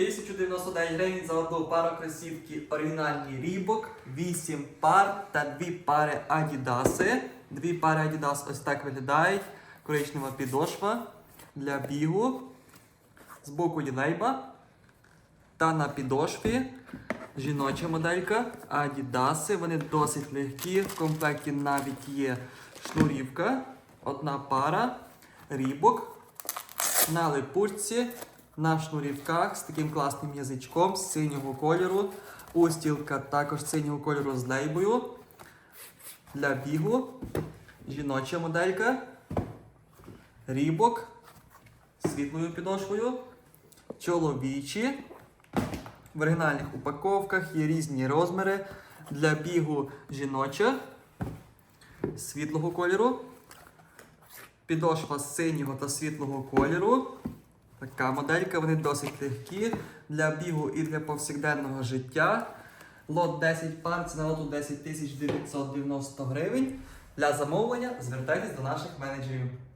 1099 гривень за одну пару кросівки оригінальний Рібок, 8 пар та 2 пари Адідаси. Дві пари Адідас ось так виглядають. Коричнева підошва для бігу. Збоку лейба. Та на підошві жіноча моделька Адідаси. Вони досить легкі. В комплекті навіть є шнурівка. Одна пара. Рібок. На липучці, на шнурівках з таким класним язичком з синього кольору. Устілка також синього кольору з лейбою. Для бігу. Жіноча моделька. Рібок з світлою підошвою. Чоловічі. В оригінальних упаковках є різні розміри. Для бігу жіноча світлого кольору. Підошва з синього та світлого кольору. Така моделька, вони досить легкі для бігу і для повсякденного життя. Лот 10 пар, ціна лоту 10 990 гривень. Для замовлення звертайтесь до наших менеджерів.